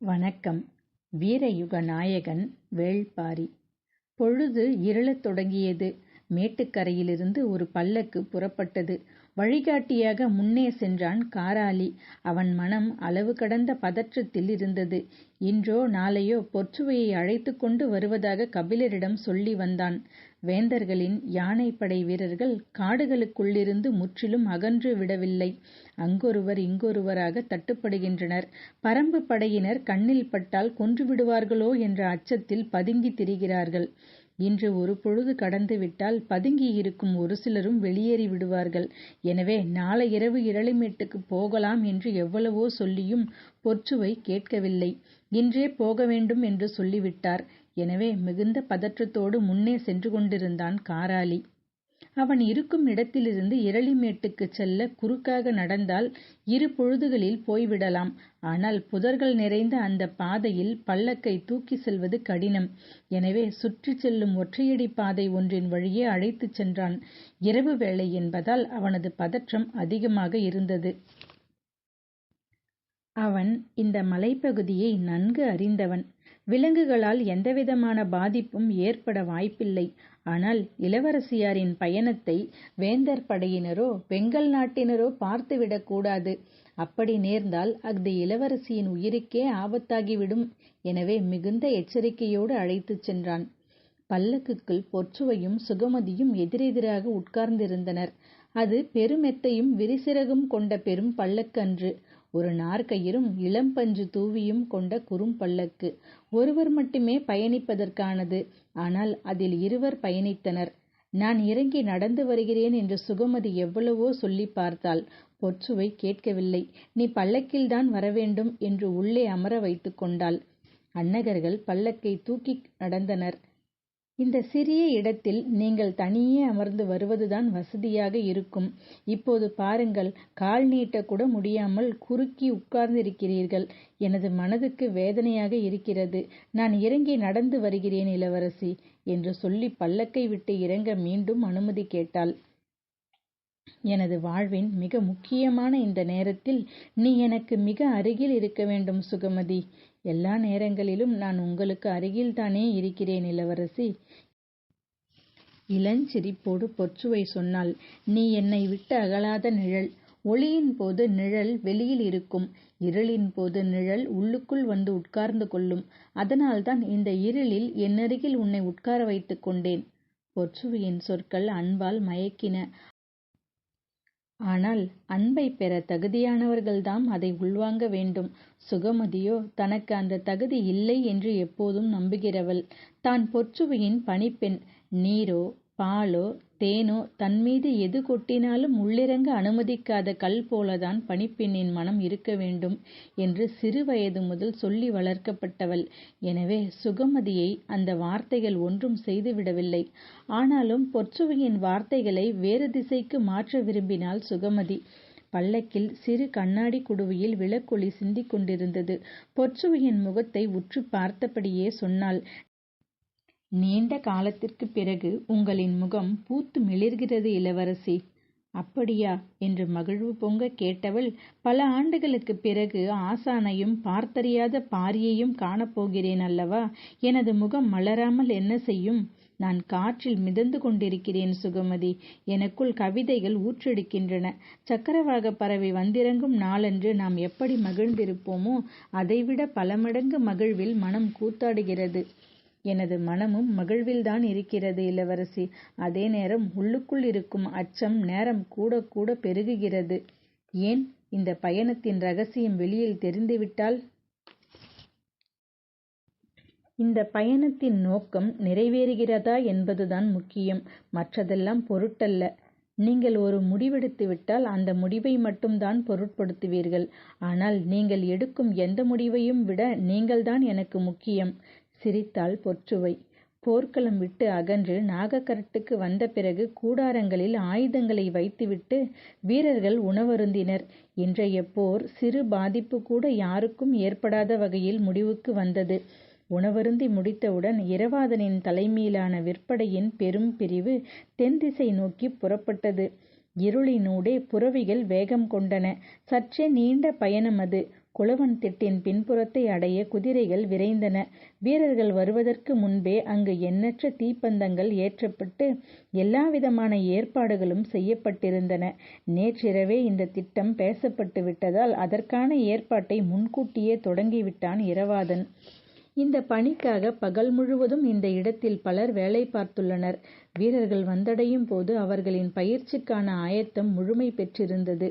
வணக்கம் வீரயுக நாயகன் வேள்பாரி பொழுது இருளத் தொடங்கியது. மேட்டுக்கரையிலிருந்து ஒரு பல்லக்கு புறப்பட்டது. வழிகாட்டியாக முன்னே சென்றான் காராளி. அவன் மனம் அளவு கடந்த பதற்றத்தில் இருந்தது. இன்றோ நாளையோ பொற்சுவையை அழைத்து கொண்டு வருவதாக கபிலரிடம் சொல்லி வந்தான். வேந்தர்களின் யானைப்படை வீரர்கள் காடுகளுக்குள்ளிருந்து முற்றிலும் அகன்று விடவில்லை. அங்கொருவர் இங்கொருவராக தட்டுப்படுகின்றனர். பரம்பு படையினர் கண்ணில் பட்டால் கொன்றுவிடுவார்களோ என்ற அச்சத்தில் பதுங்கித் திரிகிறார்கள். இன்று ஒரு பொழுது கடந்துவிட்டால் பதுங்கியிருக்கும் ஒரு சிலரும் வெளியேறி விடுவார்கள். எனவே நாளையிரவு இரளிமேட்டுக்கு போகலாம் என்று எவ்வளவோ சொல்லியும் பொற்சுவை கேட்கவில்லை. இன்றே போக வேண்டும் என்று சொல்லிவிட்டார். எனவே மிகுந்த பதற்றத்தோடு முன்னே சென்று கொண்டிருந்தான் காராளி. அவன் இருக்கும் இடத்திலிருந்து இரளிமேட்டுக்குச் செல்ல குறுக்காக நடந்தால் இரு பொழுதுகளில் போய்விடலாம். ஆனால் புதர்கள் நிறைந்த அந்தப் பாதையில் பல்லக்கை தூக்கிச் செல்வது கடினம். எனவே சுற்றிச் செல்லும் ஒற்றையடிப் பாதை ஒன்றின் வழியே அழைத்துச் சென்றான். இரவு வேளை என்பதால் அவனது பதற்றம் அதிகமாக இருந்தது. அவன் இந்த மலைப்பகுதியை நன்கு அறிந்தவன். விலங்குகளால் எந்தவிதமான பாதிப்பும் ஏற்பட வாய்ப்பில்லை. ஆனால் இளவரசியாரின் பயணத்தை வேந்தர் படையினரோ வெங்கல் நாட்டினரோ பார்த்துவிடக் கூடாது. அப்படி நேர்ந்தால் அது இளவரசியின் உயிருக்கே ஆபத்தாகிவிடும். எனவே மிகுந்த எச்சரிக்கையோடு அழைத்துச் சென்றான். பல்லக்குக்குள் பொற்சுவையும் சுகமதியும் எதிரெதிராக உட்கார்ந்திருந்தனர். அது பெருமெத்தையும் விரிசிறகும் கொண்ட பெரும் பல்லக்கு அன்று. ஒரு நார்க்கயிறும் இளம்பஞ்சு தூவியும் கொண்ட குறும்பல்லக்கு. ஒருவர் மட்டுமே பயணிப்பதற்கானது. ஆனால் அதில் இருவர் பயணித்தனர். நான் இறங்கி நடந்து வருகிறேன் என்று சுகமதி எவ்வளவோ சொல்லிப் பார்த்தாள். பொற்சுவை கேட்கவில்லை. நீ பல்லக்கில்தான் வரவேண்டும் என்று உள்ளே அமர வைத்துக் கொண்டாள். அன்னகர்கள் பல்லக்கை தூக்கி நடந்தனர். இந்த சிறிய இடத்தில் நீங்கள் தனியே அமர்ந்து வருவதுதான் வசதியாக இருக்கும். இப்போது பாருங்கள் கால் நீட்டக்கூட முடியாமல் குறுக்கி உட்கார்ந்திருக்கிறீர்கள். எனது மனதுக்கு வேதனையாக இருக்கிறது. நான் இறங்கி நடந்து வருகிறேன் இளவரசி என்று சொல்லி பல்லக்கை விட்டு இறங்க மீண்டும் அனுமதி கேட்டாள். எனது வாழ்வின் மிக முக்கியமான இந்த நேரத்தில் நீ எனக்கு மிக அருகில் இருக்க வேண்டும் சுகமதி. எல்லா நேரங்களிலும் நான் உங்களுக்கு அருகில்தானே இருக்கிறேன் இளவரசி. இளஞ்சிரிப்போடு பொற்சுவை சொன்னாள். நீ என்னை விட்டு அகலாத நிழல். ஒளியின் போது நிழல் வெளியில் இருக்கும். இருளின் போது நிழல் உள்ளுக்குள் வந்து உட்கார்ந்து கொள்ளும். அதனால்தான் இந்த இருளில் என்னருகில் உன்னை உட்கார வைத்துக் கொண்டேன். பொற்சுவையின் சொற்கள் அன்பால் மயக்கின. ஆனால் அன்பைப் பெற தகுதியானவர்கள்தாம் அதை உள்வாங்க வேண்டும். சுகமதியோ தனக்கு அந்தத் தகுதி இல்லை என்று எப்போதும் நம்புகிறவள். தான் பொற்சுவையின் பணிப்பெண். நீரோ பாலோ தேனோ தன்மீது எது கொட்டினாலும் உள்ளிறங்க அனுமதிக்காத கல் போலத்தான் பணிப்பெண்ணின் மனம் இருக்க வேண்டும் என்று சிறுவயது முதல் சொல்லி வளர்க்கப்பட்டவள். எனவே சுகமதியை அந்த வார்த்தைகள் ஒன்றும் செய்துவிடவில்லை. ஆனாலும் பொற்சுவையின் வார்த்தைகளை வேறு திசைக்கு மாற்ற விரும்பினாள் சுகமதி. பல்லக்கில் சிறு கண்ணாடிக் குடுவையில் விளக்கொளி சிந்திக் கொண்டிருந்தது. பொற்சுவையின் முகத்தை உற்றுப் பார்த்தபடியே சொன்னாள். நீண்ட காலத்திற்குப் பிறகு உங்களின் முகம் பூத்து மிளிர்கிறது இளவரசி. அப்படியா? என்று மகிழ்வு பொங்க கேட்டவள் பல ஆண்டுகளுக்குப் பிறகு ஆசானையும் பார்த்தறியாத பாரியையும் காணப்போகிறேன் அல்லவா? எனது முகம் மலராமல் என்ன செய்யும்? நான் காற்றில் மிதந்து கொண்டிருக்கிறேன் சுகமதி. எனக்குள் கவிதைகள் ஊற்றெடுக்கின்றன. சக்கரவாக பறவை வந்திறங்கும் நாளன்று நாம் எப்படி மகிழ்ந்திருப்போமோ அதைவிட பல மடங்கு மகிழ்வில் மனம் கூத்தாடுகிறது. எனது மனமும் மகிழ்வில்தான் இருக்கிறது இளவரசி. அதே நேரம் உள்ளுக்குள் இருக்கும் அச்சம் நேரம் கூட கூட பெருகுகிறது. ஏன்? இந்த பயணத்தின் ரகசியம் வெளியில் தெரிந்துவிட்டால்? இந்த பயணத்தின் நோக்கம் நிறைவேறுகிறதா என்பதுதான் முக்கியம். மற்றதெல்லாம் பொருட்டல்ல. நீங்கள் ஒரு முடிவெடுத்துவிட்டால் அந்த முடிவை மட்டும்தான் பொருட்படுத்துவீர்கள். ஆனால் நீங்கள் எடுக்கும் எந்த முடிவையும் விட நீங்கள்தான் எனக்கு முக்கியம். சிரித்தாள் பொற்சுவை. போர்க்களம் விட்டு அகன்று நாகக்கரட்டுக்கு வந்த பிறகு கூடாரங்களில் ஆயுதங்களை வைத்துவிட்டு வீரர்கள் உணவருந்தினர். இன்றைய போர் சிறு பாதிப்பு கூட யாருக்கும் ஏற்படாத வகையில் முடிவுக்கு வந்தது. உணவருந்தி முடித்தவுடன் இரவாதனின் தலைமையிலான விற்படையின் பெரும் பிரிவு தென்திசை நோக்கிப் புறப்பட்டது. இருளினூடே புரவிகள் வேகம் கொண்டன. சற்றே நீண்ட பயணம் அது. குளவன் திட்டின் பின்புறத்தை அடைய குதிரைகள் விரைந்தன. வீரர்கள் வருவதற்கு முன்பே அங்கு எண்ணற்ற தீப்பந்தங்கள் ஏற்றப்பட்டு எல்லாவிதமான ஏற்பாடுகளும் செய்யப்பட்டிருந்தன. நேற்றிரவே இந்த திட்டம் பேசப்பட்டு விட்டதால் அதற்கான ஏற்பாட்டை முன்கூட்டியே தொடங்கிவிட்டான் இரவாதன். இந்த பணிக்காக பகல் முழுவதும் இந்த இடத்தில் பலர் வேலை பார்த்துள்ளனர். வீரர்கள் வந்தடையும் போது அவர்களின் பயிற்சிக்கான ஆயத்தம் முழுமை பெற்றிருந்தது.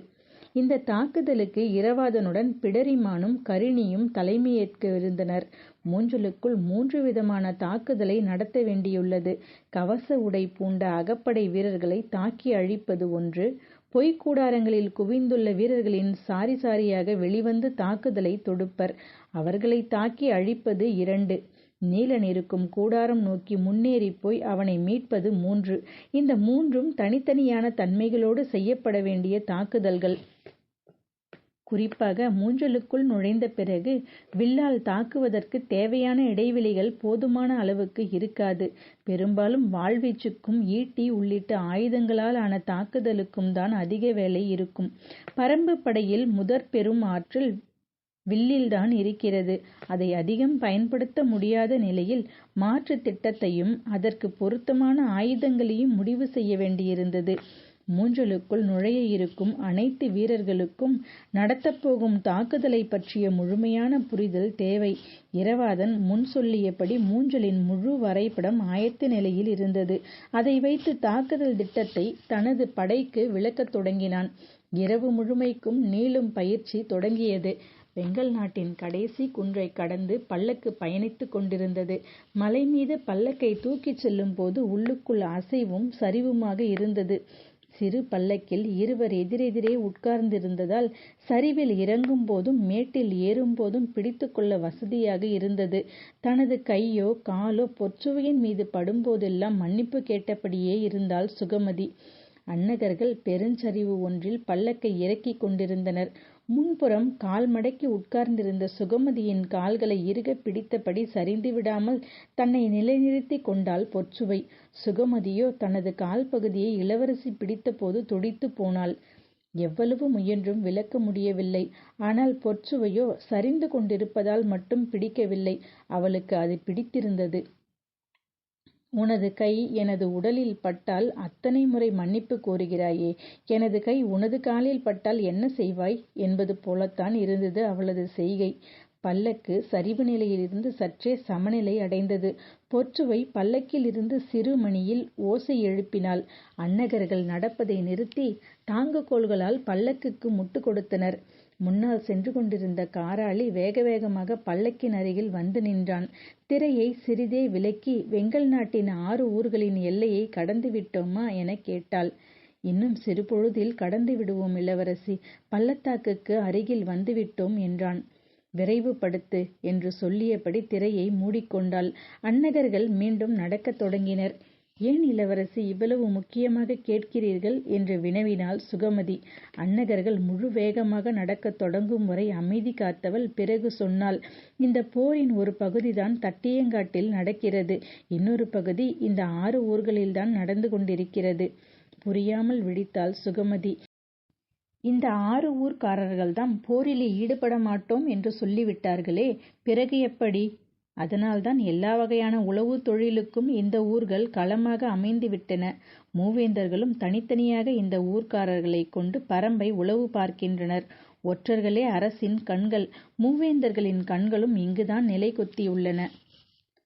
இந்த தாக்குதலுக்கு இரவாதனுடன் பிடரிமானும் கரிணியும் தலைமையேற்கவிருந்தனர். மூஞ்சலுக்குள் மூன்று விதமான தாக்குதலை நடத்த வேண்டியுள்ளது. கவச உடை பூண்ட அகப்படை வீரர்களை தாக்கி அழிப்பது ஒன்று. பொய்க் கூடாரங்களில் குவிந்துள்ள வீரர்களின் சாரி சாரியாக வெளிவந்து தாக்குதலை தொடுப்பர். அவர்களை தாக்கி அழிப்பது இரண்டு. நீலன் இருக்கும் கூடாரம் நோக்கி முன்னேறிப் போய் அவனை மீட்பது மூன்று. இந்த மூன்றும் தனித்தனியான தன்மைகளோடு செய்யப்பட வேண்டிய தாக்குதல்கள். குறிப்பாக மூஞ்சலுக்குள் நுழைந்த பிறகு வில்லால் தாக்குவதற்கு தேவையான இடைவெளிகள் போதுமான அளவுக்கு இருக்காது. பெரும்பாலும் வாள்வீச்சுக்கும் ஈட்டி உள்ளிட்ட ஆயுதங்களால் ஆன தாக்குதலுக்கும் தான் அதிக வேலை இருக்கும். பரம்பு படையில் முதற் பெரும் ஆற்றல் வில்லில்தான் இருக்கிறது. அதை அதிகம் பயன்படுத்த முடியாத நிலையில் மாற்றுத் திட்டத்தையும் அதற்கு பொருத்தமான ஆயுதங்களையும் முடிவு செய்ய வேண்டியிருந்தது. மூஞ்சலுக்குள் நுழைய இருக்கும் அனைத்து வீரர்களுக்கும் நடத்தப் போகும் தாக்குதலைப் பற்றிய முழுமையான புரிதல் தேவை. இரவாதன் முன் சொல்லியபடி மூஞ்சலின் முழு வரைபடம் ஆயத்த நிலையில் இருந்தது. அதை வைத்து தாக்குதல் திட்டத்தை தனது படைக்கு விளக்கத் தொடங்கினான். இரவு முழுமைக்கும் நீளும் பயிற்சி தொடங்கியது. வெங்கல் நாட்டின் கடைசி குன்றைக் கடந்து பல்லக்கு பயணித்துக் கொண்டிருந்தது. மலை மீது பல்லக்கை தூக்கிச் செல்லும் போது உள்ளுக்குள் அசைவும் சரிவுமாக இருந்தது. சிறு பல்லக்கில் இருவர் எதிரெதிரே உட்கார்ந்திருந்ததால் சரிவில் இறங்கும் போதும் மேட்டில் ஏறும்போதும் பிடித்துக் கொள்ள வசதியாக இருந்தது. தனது கையோ காலோ பொற்சுவையின் மீது படும்போதெல்லாம் மன்னிப்பு கேட்டபடியே இருந்தாள் சுகமதி. அன்னகர்கள் பெருஞ்சரிவு ஒன்றில் பல்லக்கை இறக்கிக் கொண்டிருந்தனர். முன்புறம் கால் மடக்கி உட்கார்ந்திருந்த சுகமதியின் கால்களை இறுகப் பிடித்தபடி சரிந்து விடாமல் தன்னை நிலைநிறுத்திக் கொண்டாள் பொற்சுவை. சுகமதியோ தனது கால் பகுதியை இளவரசி பிடித்தபோது துடித்துப் போனாள். எவ்வளவு முயன்றும் விலக்க முடியவில்லை. ஆனால் பொற்சுவையோ சரிந்து கொண்டிருப்பதால் மட்டும் பிடிக்கவில்லை. அவளுக்கு அது பிடித்திருந்தது. உனது கை எனது உடலில் பட்டால் அத்தனை முறை மன்னிப்பு கோருகிறாயே எனது கை உனது காலில் பட்டால் என்ன செய்வாய்? என்பது போலத்தான் இருந்தது அவளது செய்கை. பல்லக்கு சரிவு நிலையிலிருந்து சற்றே சமநிலை அடைந்தது. பொற்சுவை பல்லக்கிலிருந்து சிறு மணியில் ஓசை எழுப்பினாள். அன்னகர்கள் நடப்பதை நிறுத்தி தாங்குகோல்களால் பல்லக்குக்கு முட்டு கொடுத்தனர். முன்னால் சென்று கொண்டிருந்த காராளி வேக வேகமாக பல்லக்கின் அருகில் வந்து நின்றான். திரையை சிறிதே விலக்கி வெங்கல் நாட்டின் ஆறு ஊர்களின் எல்லையை கடந்து விட்டோமா? எனக் கேட்டாள். இன்னும் சிறுபொழுதில் கடந்து விடுவோம் இளவரசி. பள்ளத்தாக்குக்கு அருகில் வந்துவிட்டோம் என்றான். விரைவுபடுத்து என்று சொல்லியபடி திரையை மூடிக்கொண்டாள். அன்னகர்கள் மீண்டும் நடக்கத் தொடங்கினர். ஏன் இளவரசி இவ்வளவு முக்கியமாகக் கேட்கிறீர்கள்? என்று வினவினாள் சுகமதி. அன்னகர்கள் முழு வேகமாக நடக்கத் தொடங்கும் வரை அமைதி காத்தவள் பிறகு சொன்னாள். இந்தப் போரின் ஒரு பகுதிதான் தட்டியங்காட்டில் நடக்கிறது. இன்னொரு பகுதி இந்த ஆறு ஊர்களில்தான் நடந்து கொண்டிருக்கிறது. புரியாமல் விழித்தாள் சுகமதி. இந்த ஆறு ஊர்க்காரர்கள்தாம் போரிலே ஈடுபட மாட்டோம் என்று சொல்லிவிட்டார்களே பிறகு எப்படி? அதனால்தான் எல்லா வகையான உழவுத் தொழிலுக்கும் இந்த ஊர்கள் களமாக அமைந்துவிட்டன. மூவேந்தர்களும் தனித்தனியாக இந்த ஊர்க்காரர்களைக் கொண்டு பரம்பை உளவு பார்க்கின்றனர். ஒற்றர்களே அரசின் கண்கள். மூவேந்தர்களின் கண்களும் இங்குதான் நிலை கொத்தியுள்ளன.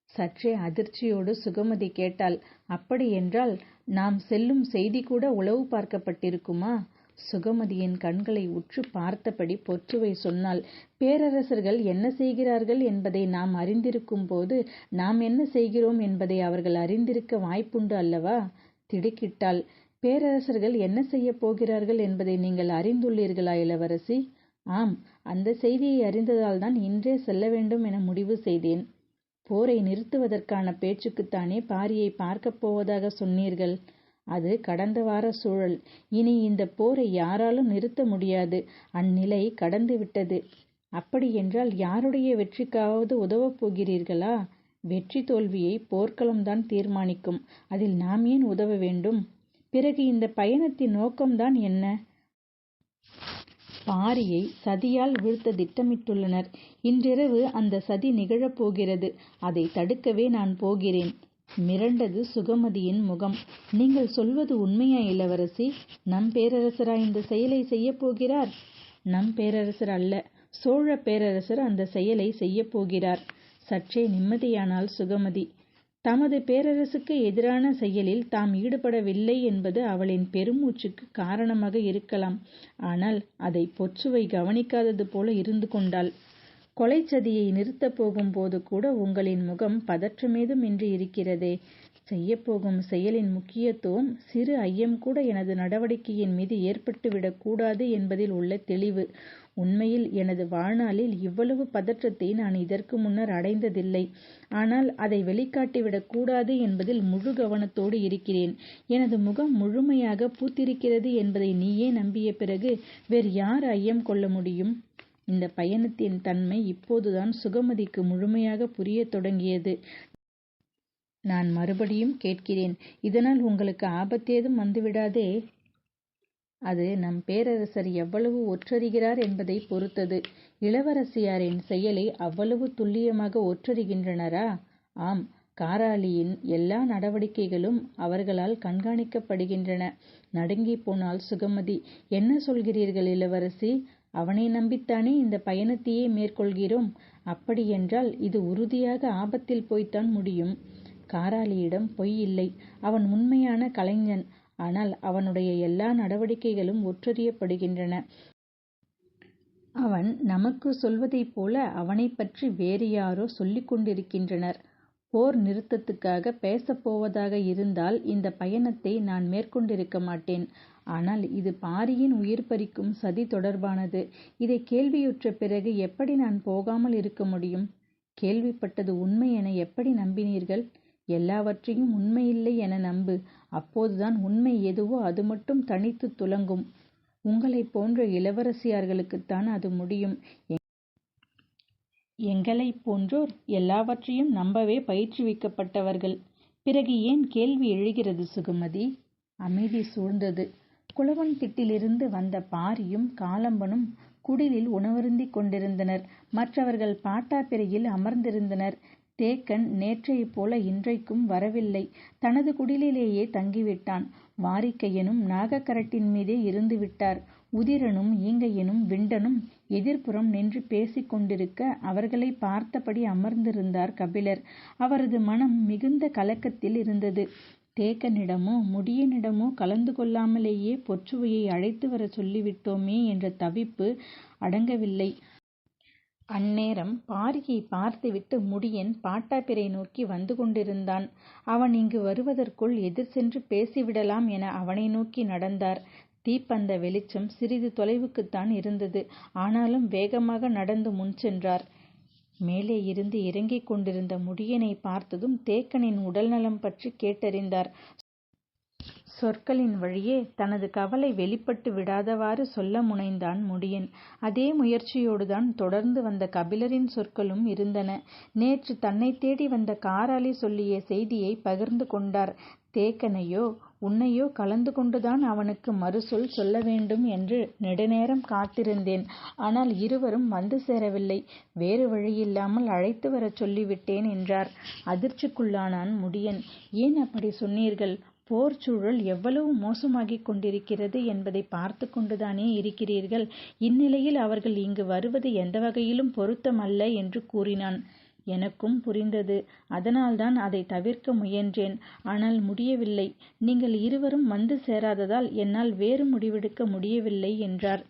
சற்றே அதிர்ச்சியோடு சுகமதி கேட்டாள். அப்படியென்றால் நாம் செல்லும் செய்திகூட உளவு பார்க்கப்பட்டிருக்குமா? சுகமதியின் கண்களை உற்று பார்த்தபடி பொற்றுவை சொன்னாள். பேரரசர்கள் என்ன செய்கிறார்கள் என்பதை நாம் அறிந்திருக்கும் போது நாம் என்ன செய்கிறோம் என்பதை அவர்கள் அறிந்திருக்க வாய்ப்புண்டு அல்லவா? திடுக்கிட்டாள். பேரரசர்கள் என்ன செய்யப் போகிறார்கள் என்பதை நீங்கள் அறிந்துள்ளீர்களா இளவரசி? ஆம். அந்த செய்தியை அறிந்ததால் தான் இன்றே செல்ல வேண்டும் என முடிவு செய்தேன். போரை நிறுத்துவதற்கான பேச்சுக்குத்தானே பாரியை பார்க்கப் போவதாக சொன்னீர்கள்? அது கடந்த வார சூழல். இனி இந்தப் போரை யாராலும் நிறுத்த முடியாது. அந்நிலை கடந்துவிட்டது. அப்படியென்றால் யாருடைய வெற்றிக்காவது உதவப் போகிறீர்களா? வெற்றி தோல்வியை போர்க்களம்தான் தீர்மானிக்கும். அதில் நாம் ஏன் உதவ வேண்டும்? பிறகு இந்த பயணத்தின் நோக்கம்தான் என்ன? பாரியை சதியால் வீழ்த்த திட்டமிட்டுள்ளனர். இன்றிரவு அந்த சதி நிகழப் போகிறது. அதை தடுக்கவே நான் போகிறேன். மிரண்டது சுகமதியின் முகம். நீங்கள் சொல்வது உண்மையா இளவரசி? நம் பேரரசரா இந்த செயலை செய்யப் போகிறார்? நம் பேரரசர் அல்ல. சோழப் பேரரசர் அந்த செயலை செய்யப் போகிறார். சற்றே நிம்மதியானாள் சுகமதி. தமது பேரரசுக்கு எதிரான செயலில் தாம் ஈடுபடவில்லை என்பது அவளின் பெருமூச்சுக்கு காரணமாக இருக்கலாம். ஆனால் அதை பொற்சுவை கவனிக்காதது போல இருந்து கொண்டாள். கொலைச்சதியை நிறுத்தப் போகும்போது கூட உங்களின் முகம் பதற்றமேதும் இன்றி இருக்கிறதே. செய்யப்போகும் செயலின் முக்கியத்துவம் சிறு ஐயம் கூட எனது நடவடிக்கையின் மீது ஏற்பட்டுவிடக் கூடாது என்பதில் உள்ள தெளிவு. உண்மையில் எனது வாழ்நாளில் இவ்வளவு பதற்றத்தை நான் இதற்கு முன்னர் அடைந்ததில்லை. ஆனால் அதை வெளிக்காட்டிவிடக் கூடாது என்பதில் முழு கவனத்தோடு இருக்கிறேன். எனது முகம் முழுமையாக பூத்திருக்கிறது என்பதை நீயே நம்பிய பிறகு வேறு யார் ஐயம் கொள்ள முடியும்? இந்த பயணத்தின் தன்மை இப்போதுதான் சுகமதிக்கு முழுமையாக புரியத் தொடங்கியது. நான் மறுபடியும் கேட்கிறேன். இதனால் உங்களுக்கு ஆபத்தேதும் வந்துவிடாதே? அது நம் பேரரசர் எவ்வளவு ஒற்றறிகிறார் என்பதை பொறுத்தது. இளவரசியாரின் செயலை அவ்வளவு துல்லியமாக ஒற்றறிகின்றனரா? ஆம். காராளியின் எல்லா நடவடிக்கைகளும் அவர்களால் கண்காணிக்கப்படுகின்றன. நடுங்கி போனால் சுகமதி. என்ன சொல்கிறீர்கள் இளவரசி? அவனை நம்பித்தானே இந்த பயணத்தையே மேற்கொள்கிறோம். அப்படியென்றால் இது உறுதியாக ஆபத்தில் போய்த்தான் முடியும். காராளியிடம் பொய் இல்லை. அவன் உண்மையான கலைஞன். ஆனால் அவனுடைய எல்லா நடவடிக்கைகளும் ஒற்றறியப்படுகின்றன. அவன் நமக்குச் சொல்வதைப் போல அவனைப் பற்றி வேறு யாரோ சொல்லிக் கொண்டிருக்கின்றனர். போர் நிறுத்தத்துக்காகப் பேசப் போவதாக இருந்தால் இந்த பயணத்தை நான் மேற்கொண்டிருக்க மாட்டேன். ஆனால் இது பாரியின் உயிர் பறிக்கும் சதி தொடர்பானது. இதை கேள்வியுற்ற பிறகு எப்படி நான் போகாமல் இருக்க முடியும்? கேள்விப்பட்டது உண்மை என எப்படி நம்பினீர்கள்? எல்லாவற்றையும் உண்மையில்லை என நம்பு. அப்போதுதான் உண்மை எதுவோ அது மட்டும் தனித்துத் துலங்கும். உங்களைப் போன்ற இளவரசியார்களுக்குத்தான் அது முடியும். எங்களைப் போன்றோர் எல்லாவற்றையும் நம்பவே பயிற்றுவிக்கப்பட்டவர்கள். பிறகு ஏன் கேள்வி எழுகிறது சுகுமதி அமைதி சூழ்ந்தது. குளவன்திட்டிலிருந்து வந்த பாரியும் காலம்பனும் குடிலில் உணவருந்திக் கொண்டிருந்தனர். மற்றவர்கள் பாட்டாப்பிரையில் அமர்ந்திருந்தனர். தேக்கன் நேற்றைப் போல இன்றைக்கும் வரவில்லை. தனது குடிலிலேயே தங்கிவிட்டான். வாரிக்கையனும் நாகக்கரட்டின் மீதே இருந்துவிட்டார். உதிரனும் ஈங்கையனும் விண்டனும் எதிர்ப்புறம் நின்று பேசிக் கொண்டிருக்க அவர்களைப் பார்த்தபடி அமர்ந்திருந்தார் கபிலர். அவரது மனம் மிகுந்த கலக்கத்தில் இருந்தது. தேக்கனிடமோ முடியனிடமோ கலந்து கொள்ளாமலேயே பொற்சுவையை அழைத்து வரச் சொல்லிவிட்டோமே என்ற தவிப்பு அடங்கவில்லை. அந்நேரம் பாரியைப் பார்த்துவிட்டு முடியன் பாட்டாப்பிரை நோக்கி வந்து கொண்டிருந்தான். அவன் இங்கு வருவதற்குள் எதிர் சென்று பேசிவிடலாம் என அவனை நோக்கி நடந்தார். தீப்பந்த வெளிச்சம் சிறிது தொலைவுக்குத்தான் இருந்தது. ஆனாலும் வேகமாக நடந்து முன் மேலே இருந்து இறங்கிக் கொண்டிருந்த முடியனை பார்த்ததும் தேக்கனின் உடல்நலம் பற்றி கேட்டறிந்தார். சொற்களின் வழியே தனது கவலை வெளிப்பட்டு விடாதவாறு சொல்ல முனைந்தான் முடியன். அதே முயற்சியோடுதான் தொடர்ந்து வந்த கபிலரின் சொற்களும் இருந்தன. நேற்று தன்னை தேடி வந்த காராளி சொல்லிய செய்தியை பகிர்ந்து கொண்டார். தேக்கனையோ உன்னையோ கலந்து கொண்டுதான் அவனுக்கு மறுசொல் சொல்ல வேண்டும் என்று நெடுநேரம் காத்திருந்தேன். ஆனால் இருவரும் வந்து சேரவில்லை. வேறு வழியில்லாமல் அழைத்து வரச் சொல்லிவிட்டேன் என்றார். அதிர்ச்சிக்குள்ளானான் முடியன். ஏன் அப்படி சொன்னீர்கள்? போர்ச் சூழல் எவ்வளவு மோசமாகிக் கொண்டிருக்கிறது என்பதை பார்த்து கொண்டுதானே இருக்கிறீர்கள். இந்நிலையில் அவர்கள் இங்கு வருவது எந்த வகையிலும் பொருத்தமல்ல என்று கூறினான். எனக்கும் புரிந்தது. அதனால்தான் அதைத் தவிர்க்க முயன்றேன். ஆனால் முடியவில்லை. நீங்கள் இருவரும் வந்து சேராததால் என்னால் வேறு முடிவெடுக்க முடியவில்லை என்றார்.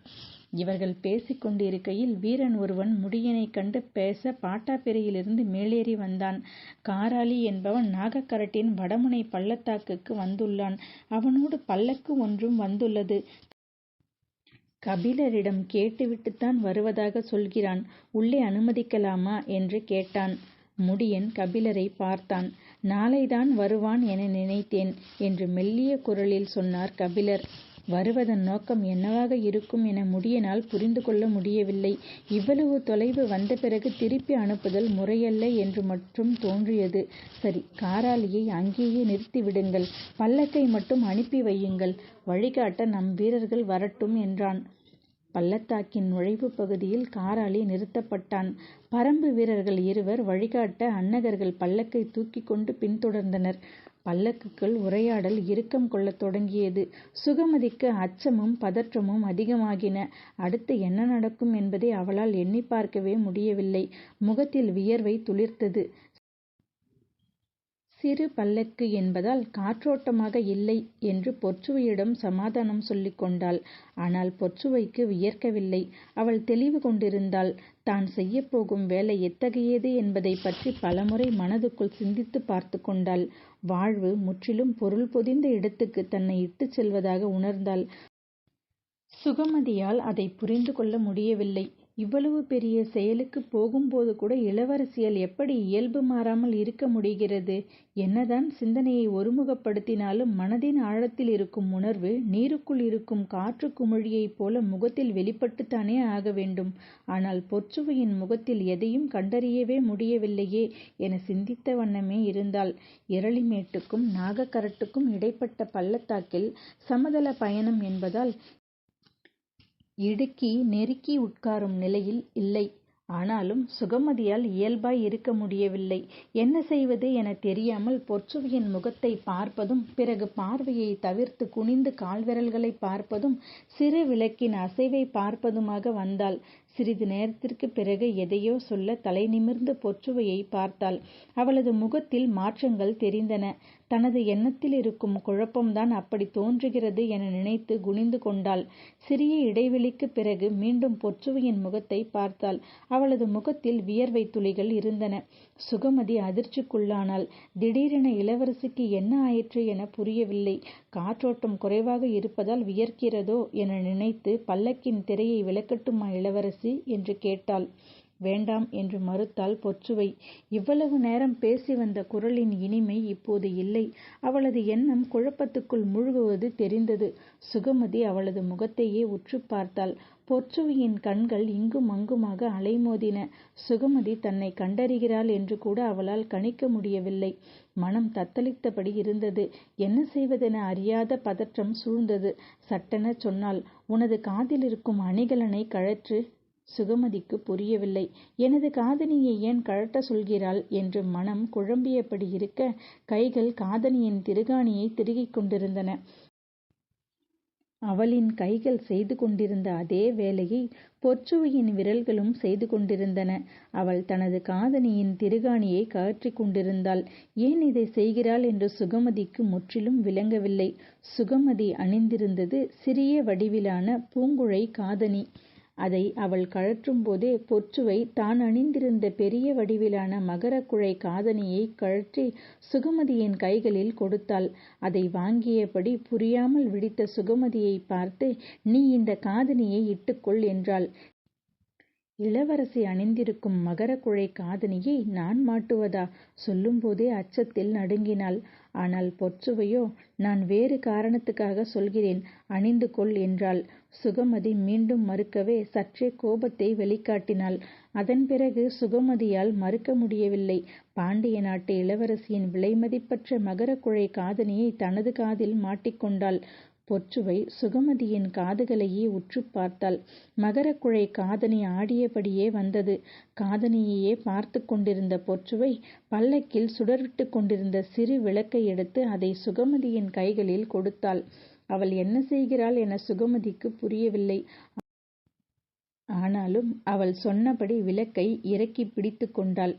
இவர்கள் பேசிக் கொண்டிருக்கையில் வீரன் ஒருவன் முடியனைக் கண்டு பேச பாட்டாப்பிரையிலிருந்து மேலேறி வந்தான். காராளி என்பவன் நாகக்கரட்டின் வடமுனை பள்ளத்தாக்குக்கு வந்துள்ளான். அவனோடு பல்லக்கு ஒன்றும் வந்துள்ளது. கபிலரிடம் கேட்டுவிட்டுத்தான் வருவதாகச் சொல்கிறான். உள்ளே அனுமதிக்கலாமா? என்று கேட்டான். முடியன் கபிலரைப் பார்த்தான். நாளைதான் வருவான் என நினைத்தேன் என்று மெல்லிய குரலில் சொன்னார் கபிலர். வருவதன் நோக்கம் என்னவாக இருக்கும் என முடியனால் புரிந்து கொள்ள முடியவில்லை. இவ்வளவு தொலைவு வந்த பிறகு திருப்பி அனுப்புதல் முறையல்ல என்று மட்டும் தோன்றியது. சரி காராளியை அங்கேயே நிறுத்திவிடுங்கள். பல்லக்கை மட்டும் அனுப்பி வையுங்கள். வழிகாட்ட நம் வீரர்கள் வரட்டும் என்றான். பள்ளத்தாக்கின் நுழைவுப் பகுதியில் காராளி நிறுத்தப்பட்டான். பறம்பு வீரர்கள் இருவர் வழிகாட்ட அன்னகர்கள் பல்லக்கை தூக்கிக் கொண்டு பின்தொடர்ந்தனர். பல்லக்குக்குள் உரையாடல் இறுக்கம் கொள்ளத் தொடங்கியது. சுகமதிக்கு அச்சமும் பதற்றமும் அதிகமாகின. அடுத்து என்ன நடக்கும் என்பதை அவளால் எண்ணிப் பார்க்கவே முடியவில்லை. முகத்தில் வியர்வை துளிர்த்தது. சிறு பல்லக்கு என்பதால் காற்றோட்டமாக இல்லை என்று பொற்சுவையிடம் சமாதானம் சொல்லிக் கொண்டாள். ஆனால் பொற்சுவைக்கு வியர்க்கவில்லை. அவள் தெளிவு கொண்டிருந்தாள். தான் செய்யப்போகும் வேலை எத்தகையது என்பதைப் பற்றி பலமுறை மனதுக்குள் சிந்தித்துப் பார்த்துக் கொண்டாள். வாழ்வு முற்றிலும் பொருள் பொதிந்த இடத்துக்குத் தன்னை இட்டுச் செல்வதாக உணர்ந்தாள். சுகமதியால் அதைப் புரிந்து கொள்ள முடியவில்லை. இவ்வளவு பெரிய செயலுக்குப் போகும்போதுகூட இளவரசியால் எப்படி இயல்பு மாறாமல் இருக்க முடிகிறது? என்னதான் சிந்தனையை ஒருமுகப்படுத்தினாலும் மனதின் ஆழத்தில் இருக்கும் உணர்வு நீருக்குள் இருக்கும் காற்றுக் குமிழியைப் போல முகத்தில் வெளிப்பட்டுத்தானே ஆக வேண்டும். ஆனால் பொற்சுவையின் முகத்தில் எதையும் கண்டறியவே முடியவில்லையே என சிந்தித்த வண்ணமே இருந்தாள். இரளிமேட்டுக்கும் நாகக்கரட்டுக்கும் இடைப்பட்ட பள்ளத்தாக்கில் சமதளப் பயணம் என்பதால் இடுக்கி நெருக்கி உட்காரும் நிலையில் இல்லை. ஆனாலும் சுகமதியால் இயல்பாய் இருக்க முடியவில்லை. என்ன செய்வது எனத் தெரியாமல் பொற்சுவையின் முகத்தைப் பார்ப்பதும் பிறகு பார்வையைத் தவிர்த்து குனிந்து கால்விரல்களைப் பார்ப்பதும் சிறு விளக்கின் அசைவைப் பார்ப்பதுமாக வந்தாள். சிறிது நேரத்திற்குப் பிறகு எதையோ சொல்ல தலை நிமிர்ந்து பொற்றுவையை பார்த்தாள். அவளது முகத்தில் மாற்றங்கள் தெரிந்தன. தனது எண்ணத்தில் இருக்கும் குழப்பம்தான் அப்படித் தோன்றுகிறது என நினைத்து குனிந்து கொண்டாள். சிறிய இடைவெளிக்குப் பிறகு மீண்டும் பொற்றுவையின் முகத்தைப் பார்த்தாள். அவளது முகத்தில் வியர்வைத் துளிகள் இருந்தன. சுகமதி அதிர்ச்சிக்குள்ளானாள். திடீரென இளவரசிக்கு என்ன ஆயிற்று எனப் புரியவில்லை. காற்றோட்டம் குறைவாக இருப்பதால் வியர்க்கிறதோ என நினைத்து பல்லக்கின் திரையை விலக்கட்டுமா இளவரசி? என்று கேட்டாள். வேண்டாம் என்று மறுத்தாள் பொற்சுவை. இவ்வளவு நேரம் பேசி வந்த குரலின் இனிமை இப்போது இல்லை. அவளது எண்ணம் குழப்பத்துக்குள் மூழ்குவது தெரிந்தது. சுகமதி அவளது முகத்தையே உற்று பார்த்தாள். பொற்சுவையின் கண்கள் இங்கும் அங்குமாக அலைமோதின. சுகமதி தன்னை கண்டறிகிறாள் என்று கூட அவளால் கணிக்க முடியவில்லை. மனம் தத்தளித்தபடி இருந்தது. என்ன செய்வதென அறியாத பதற்றம் சூழ்ந்தது. சட்டென சொன்னாள். உனது காதிலிருக்கும் அணிகலனை கழற்று. சுகமதிக்குப் புரியவில்லை. எனது காதணியை ஏன் கழட்ட சொல்கிறாள் என்று மனம் குழம்பியபடி இருக்க கைகள் காதணியின் திருகாணியைத் திருகிக் கொண்டிருந்தன. அவளின் கைகள் செய்து கொண்டிருந்த அதே வேலையை பொற்சுவையின் விரல்களும் செய்து கொண்டிருந்தன. அவள் தனது காதணியின் திருகாணியைக் கழற்றிக் கொண்டிருந்தாள். ஏன் இதைச் செய்கிறாள் என்று சுகமதிக்கு முற்றிலும் விளங்கவில்லை. சுகமதி அணிந்திருந்தது சிறிய வடிவிலான பூங்குழை காதணி. அதை அவள் கழற்றும்போதே பொற்சுவை தான் அணிந்திருந்த பெரிய வடிவிலான மகரக்குழை காதணியை கழற்றி சுகமதியின் கைகளில் கொடுத்தாள். அதை வாங்கியபடி புரியாமல் விழித்த சுகமதியை பார்த்து நீ இந்த காதணியை இட்டுக்கொள் என்றாள். இளவரசி அணிந்திருக்கும் மகரக்குழை காதணியை நான் மாட்டுவதா? சொல்லும்போதே அச்சத்தில் நடுங்கினாள். ஆனால் பொற்சுவையோ நான் வேறு காரணத்துக்காக சொல்கிறேன் அணிந்து கொள் என்றாள். சுகமதி மீண்டும் மறுக்கவே சற்றே கோபத்தை வெளிக்காட்டினாள். அதன் பிறகு சுகமதியால் மறுக்க முடியவில்லை. பாண்டிய நாட்டு இளவரசியின் விலைமதிப்பற்ற மகரக்குழை காதனியை தனது காதில் மாட்டிக்கொண்டாள் பொற்றுவை சுகமதியின் காதுகளையே உற்றுப் பார்த்தாள். மகரக்குழை காதணி ஆடியபடியே வந்தது. காதணியையே பார்த்துக் கொண்டிருந்த பொற்றுவை பல்லக்கில் சுடர்விட்டுக் கொண்டிருந்த சிறு விளக்கை எடுத்து அதை சுகமதியின் கைகளில் கொடுத்தாள். அவள் என்ன செய்கிறாள் என சுகமதிக்கு புரியவில்லை. ஆனாலும் அவள் சொன்னபடி விளக்கை இறக்கி பிடித்து கொண்டாள்.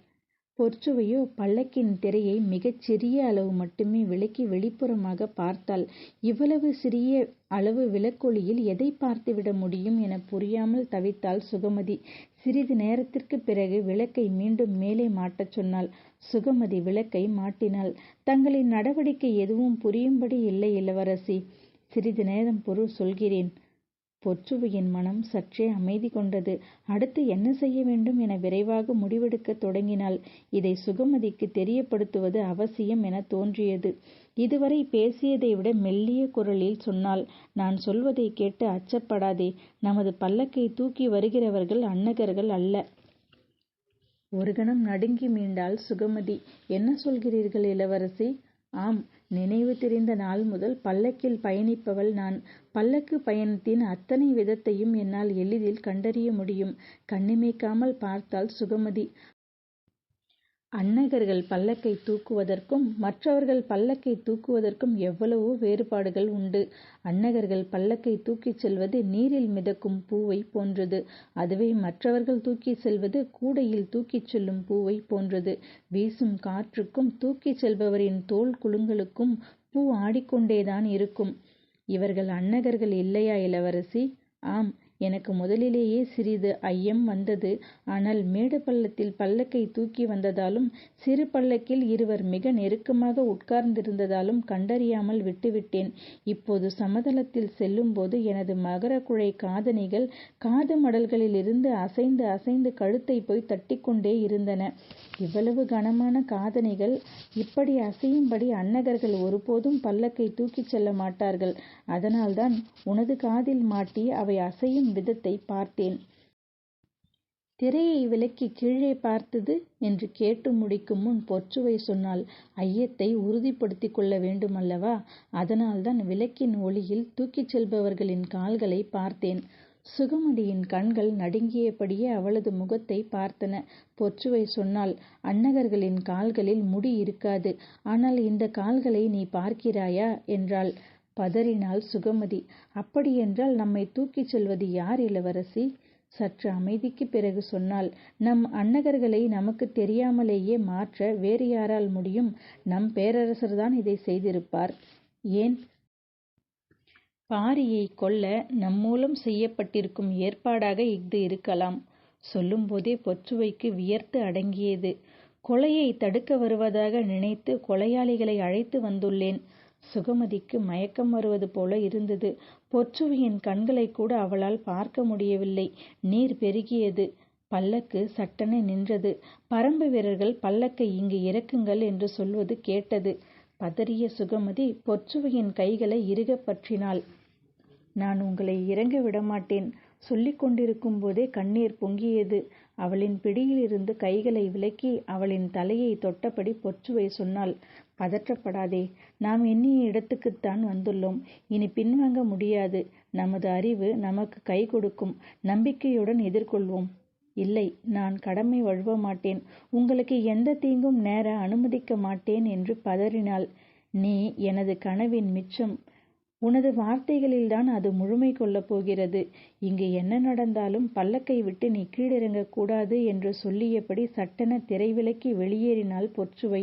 பொற்சுவையோ பல்லக்கின் திரையை மிகச் சிறிய அளவு மட்டுமே விலக்கி வெளிப்புறமாக பார்த்தாள். இவ்வளவு சிறிய அளவு விளக்கொளியில் எதை பார்த்துவிட முடியும் என புரியாமல் தவித்தாள் சுகமதி. சிறிது நேரத்திற்கு பிறகு விளக்கை மீண்டும் மேலே மாட்டச் சொன்னாள். சுகமதி விளக்கை மாட்டினாள். தங்களின் நடவடிக்கை எதுவும் புரியும்படி இல்லை இளவரசி. சிறிது நேரம் பொறு சொல்கிறேன். பொற்றுவையின் மனம் சற்றே அமைதி கொண்டது. அடுத்து என்ன செய்ய வேண்டும் என விரைவாக முடிவெடுக்கத் தொடங்கினாள். இதை சுகமதிக்கு தெரியப்படுத்துவது அவசியம் என தோன்றியது. இதுவரை பேசியதை விட மெல்லிய குரலில் சொன்னாள். நான் சொல்வதை கேட்டு அச்சப்படாதே. நமது பல்லக்கை தூக்கி வருகிறவர்கள் அன்னகர்கள் அல்ல. ஒரு கணம் நடுங்கி மீண்டாள் சுகமதி. என்ன சொல்கிறீர்கள் இளவரசி? ஆம் நினைவு தெரிந்த நாள் முதல் பல்லக்கில் பயணிப்பவள் நான். பல்லக்கு பயணத்தின் அத்தனை விதத்தையும் என்னால் எளிதில் கண்டறிய முடியும். கண்ணிமைக்காமல் பார்த்தால் சுகமதி. அன்னகர்கள் பல்லக்கை தூக்குவதற்கும் மற்றவர்கள் பல்லக்கை தூக்குவதற்கும் எவ்வளவோ வேறுபாடுகள் உண்டு. அன்னகர்கள் பல்லக்கை தூக்கிச் செல்வது நீரில் மிதக்கும் பூவை போன்றது. அதுவே மற்றவர்கள் தூக்கிச் செல்வது கூடையில் தூக்கிச் செல்லும் பூவை போன்றது. வீசும் காற்றுக்கும் தூக்கிச் செல்பவரின் தோல் குலுங்கலுக்கும் பூ ஆடிக்கொண்டேதான் இருக்கும். இவர்கள் அன்னகர்கள் இல்லையா இளவரசி? ஆம் எனக்கு முதலிலேயே சிறிது ஐயம் வந்தது. ஆனால் மேடு பள்ளத்தில் பல்லக்கை தூக்கி வந்ததாலும் சிறு பல்லக்கில் இருவர் மிக நெருக்கமாக உட்கார்ந்திருந்ததாலும் கண்டறியாமல் விட்டுவிட்டேன். இப்போது சமதளத்தில் செல்லும்போது எனது மகரக்குழை காதணிகள் காது மடல்களிலிருந்து அசைந்து அசைந்து கழுத்தை போய் தட்டிக்கொண்டே இருந்தன. இவ்வளவு கனமான காதணிகள் இப்படி அசையும்படி அன்னகர்கள் ஒருபோதும் பல்லக்கை தூக்கிச் செல்ல மாட்டார்கள். அதனால்தான் உனது காதில் மாட்டி அவை அசையும் விதத்தை பார்த்தேன். திரையை விலக்கி கீழே பார்த்தது? என்று கேட்டு முடிக்கும் முன் பொற்றுவை சொன்னால் ஐயத்தை உறுதிப்படுத்திக் கொள்ள வேண்டுமல்லவா? அதனால்தான் விளக்கின் ஒளியில் தூக்கிச் செல்பவர்களின் கால்களை பார்த்தேன். சுகமதியின் கண்கள் நடுங்கியபடியே அவளது முகத்தை பார்த்தன. பொற்றுவை சொன்னால் அன்னகர்களின் கால்களில் முடி இருக்காது. ஆனால் இந்த கால்களை நீ பார்க்கிறாயா? என்றாள். பதறினாள் சுகமதி. அப்படியென்றால் நம்மை தூக்கிச் செல்வது யார் இளவரசி? சற்று அமைதிக்கு பிறகு சொன்னால் நம் அன்னகர்களை நமக்கு தெரியாமலேயே மாற்ற வேறு யாரால் முடியும்? நம் பேரரசர்தான் இதை செய்திருப்பார். ஏன்? பாரியை கொல்ல நம் மூலம் செய்யப்பட்டிருக்கும் ஏற்பாடாக இஃது இருக்கலாம். சொல்லும்போதே பொற்றுவைக்கு வியர்த்து அடங்கியது. கொலையை தடுக்க வருவதாக நினைத்து கொலையாளிகளை அழைத்து வந்துள்ளேன். சுகமதிக்கு மயக்கம் வருவது போல இருந்தது. பொற்றுவையின் கண்களை கூட அவளால் பார்க்க முடியவில்லை. நீர் பெருகியது. பல்லக்கு சட்டென நின்றது. பரம்பு வீரர்கள் பல்லக்கை இங்கு இறக்குங்கள் என்று சொல்வது கேட்டது. பதறிய சுகமதி பொற்றுவையின் கைகளை இறுகப் பற்றினாள். நான் உங்களை இறங்க விடமாட்டேன். சொல்லிக் கொண்டிருக்கும் போதே கண்ணீர் பொங்கியது. அவளின் பிடியிலிருந்து கைகளை விலக்கி அவளின் தலையை தொட்டபடி பொற்றுவை சொன்னாள். பதற்றப்படாதே. நாம் எண்ணிய இடத்துக்குத்தான் வந்துள்ளோம். இனி பின்வாங்க முடியாது. நமது அறிவு நமக்கு கை கொடுக்கும். நம்பிக்கையுடன் எதிர்கொள்வோம். இல்லை நான் கடமை வழுவ மாட்டேன். உங்களுக்கு எந்த தீங்கும் நேர அனுமதிக்க மாட்டேன் என்று பதறினாள். நீ எனது கனவின் மிச்சம். உனது வார்த்தைகளில்தான் அது முழுமை கொள்ளப் போகிறது. இங்கு என்ன நடந்தாலும் பல்லக்கை விட்டு நீ கீழிறங்கக்கூடாது என்று சொல்லியபடி சட்டென திரைவிலக்கி வெளியேறினாள் பொற்றுவை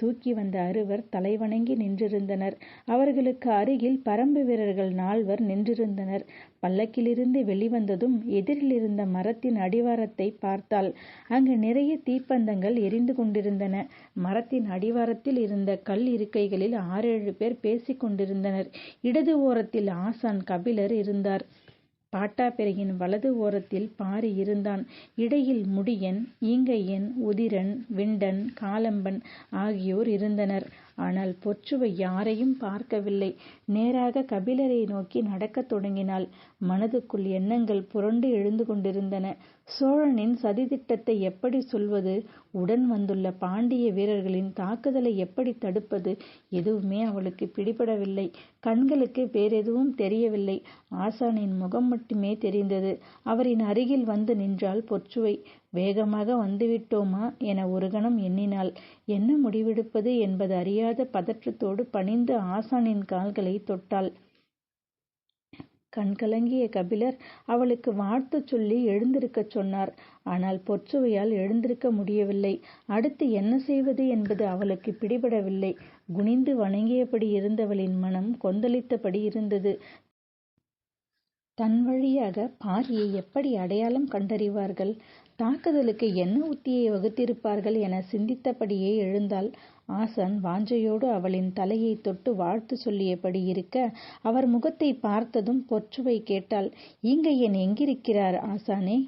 தூக்கி வந்த அறுவர் தலைவணங்கி நின்றிருந்தனர். அவர்களுக்கு அருகில் பரம்பு வீரர்கள் நால்வர் நின்றிருந்தனர். பல்லக்கிலிருந்து வெளிவந்ததும் எதிரில் இருந்த மரத்தின் அடிவாரத்தை பார்த்தால் அங்கு நிறைய தீப்பந்தங்கள் எரிந்து கொண்டிருந்தன. மரத்தின் அடிவாரத்தில் இருந்த கல் இருக்கைகளில் ஆறேழு பேர் பேசிக் கொண்டிருந்தனர். இடது ஓரத்தில் ஆசான் கபிலர் இருந்தார். பாட்டாப்பிரையின் வலது ஓரத்தில் பாரி இருந்தான். இடையில் முடியன் ஈங்கையன் உதிரன் விண்டன் காலம்பன் ஆகியோர் இருந்தனர். ஆனால் பொற்றுவை யாரையும் பார்க்கவில்லை. நேராக கபிலரை நோக்கி நடக்கத் தொடங்கினாள். மனதுக்குள் எண்ணங்கள் புரண்டு எழுந்து கொண்டிருந்தன. சோழனின் சதித்திட்டத்தை எப்படி சொல்வது? உடன் வந்துள்ள பாண்டிய வீரர்களின் தாக்குதலை எப்படி தடுப்பது? எதுவுமே அவளுக்கு பிடிபடவில்லை. கண்களுக்கு வேறெதுவும் தெரியவில்லை. ஆசானின் முகம் மட்டுமே தெரிந்தது. அவரின் அருகில் வந்து நின்றாள் பொற்றுவை வேகமாக வந்துவிட்டோமா என ஒரு கணம் எண்ணினாள். என்ன முடிவெடுப்பது என்பது அறியாத பதற்றத்தோடு பணிந்து ஆசானின் கால்களை தொட்டாள். கண்கலங்கிய கபிலர் அவளுக்கு வாழ்த்து சொல்லி எழுந்திருக்கச் சொன்னார். ஆனால் பொற்சுவையால் எழுந்திருக்க முடியவில்லை. அடுத்து என்ன செய்வது என்பது அவளுக்கு பிடிபடவில்லை. குனிந்து வணங்கியபடி இருந்தவளின் மனம் கொந்தளித்தபடி இருந்தது. தன் வழியாக பாரியை எப்படி அடையாளம் கண்டறிவார்கள்? தாக்குதலுக்கு என்ன உத்தியை வகுத்திருப்பார்கள் என சிந்தித்தபடியே எழுந்தாள் ஆசன் வாஞ்சையோடு அவளின் தலையை தொட்டு வாழ்த்து சொல்லியபடி இருக்க அவர் முகத்தை பார்த்ததும் பொற்றுவை கேட்டாள். ஈங்கையன் எங்கிருக்கிறார் ஆசானே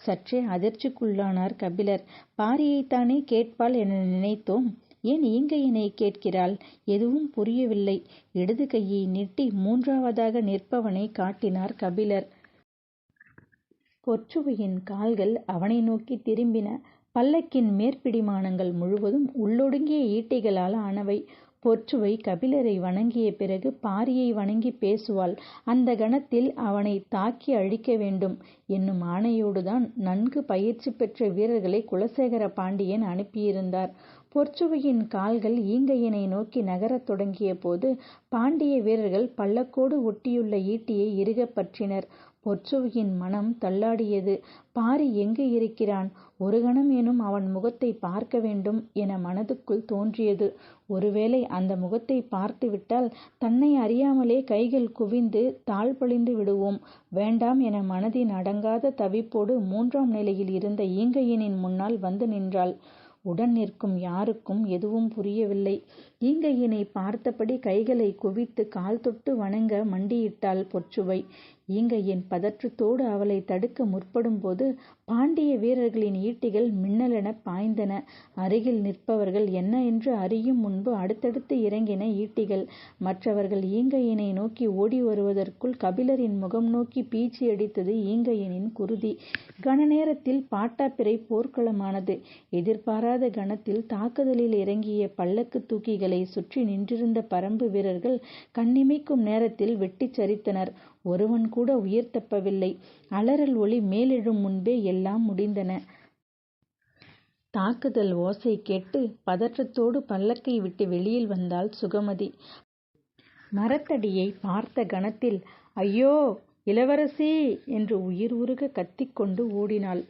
சற்றே அதிர்ச்சிக்குள்ளானார் கபிலர். பாரியைத்தானே கேட்பாள் என நினைத்தோம். ஏன் ஈங்கையனை கேட்கிறாள்? எதுவும் புரியவில்லை. இடது கையை நீட்டி மூன்றாவதாக நிற்பவனை காட்டினார் கபிலர். பொற்றுவையின் கால்கள் அவனை நோக்கி திரும்பின. பல்லக்கின் மேற்பிடிமானங்கள் முழுவதும் உள்ளொடுங்கிய ஈட்டிகளால் ஆனவை. பொற்றுவை கபிலரை வணங்கிய பிறகு பாரியை வணங்கி பேசுவாள். அந்த கணத்தில் அவனை தாக்கி அழிக்க வேண்டும் என்னும் ஆணையோடுதான் நன்கு பயிற்சி பெற்ற வீரர்களை குலசேகர பாண்டியன் அனுப்பியிருந்தார். பொற்சுவையின் கால்கள் ஈங்கையனை நோக்கி நகரத் தொடங்கிய போது பாண்டிய வீரர்கள் பல்லக்கோடு ஒட்டியுள்ள ஈட்டியை இறுகப் பற்றினர். பொற்சுவையின் மனம் தள்ளாடியது. பாரி எங்கு இருக்கிறான்? ஒரு கணம் எனும் அவன் முகத்தை பார்க்க வேண்டும் என மனதுக்குள் தோன்றியது. ஒருவேளை அந்த முகத்தை பார்த்துவிட்டால் தன்னை அறியாமலே கைகள் குவிந்து தாழ்பழிந்து விடுவோம். வேண்டாம் என மனதின் அடங்காத தவிப்போடு மூன்றாம் நிலையில் இருந்த ஈங்கையனின் முன்னால் வந்து நின்றாள். உடன் நிற்கும் யாருக்கும் எதுவும் புரியவில்லை. ஈங்கையினை பார்த்தபடி கைகளை குவித்து கால் தொட்டு வணங்க மண்டியிட்டாள் பொற்சுவை. ஈங்கையின் பதற்றத்தோடு அவளை தடுக்க முற்படும்போது பாண்டிய வீரர்களின் ஈட்டிகள் மின்னலென பாய்ந்தன. அருகில் நிற்பவர்கள் என்ன என்று அறியும் முன்பு அடுத்தடுத்து இறங்கின ஈட்டிகள். மற்றவர்கள் ஈங்கையனை நோக்கி ஓடி வருவதற்குள் கபிலரின் முகம் நோக்கி பீச்சி அடித்தது ஈங்கையனின் குருதி. கன நேரத்தில் பாட்டாப்பிரை போர்க்களமானது. எதிர்பாராத கணத்தில் தாக்குதலில் இறங்கிய பல்லக்கு தூக்கிகளை சுற்றி நின்றிருந்த பரம்பு வீரர்கள் கண்ணிமைக்கும் நேரத்தில் வெட்டிச் சரித்தனர். ஒருவன் கூட உயிர் தப்பவில்லை. அலறல் ஒளி மேலெழும் முன்பே எல்லாம் முடிந்தன. தாக்குதல் ஓசை கேட்டு பதற்றத்தோடு பல்லக்கை விட்டு வெளியில் வந்தாள் சுகமதி. மரத்தடியை பார்த்த கணத்தில் ஐயோ இளவரசி என்று உயிர் உருக கத்திக்கொண்டு ஓடினாள்.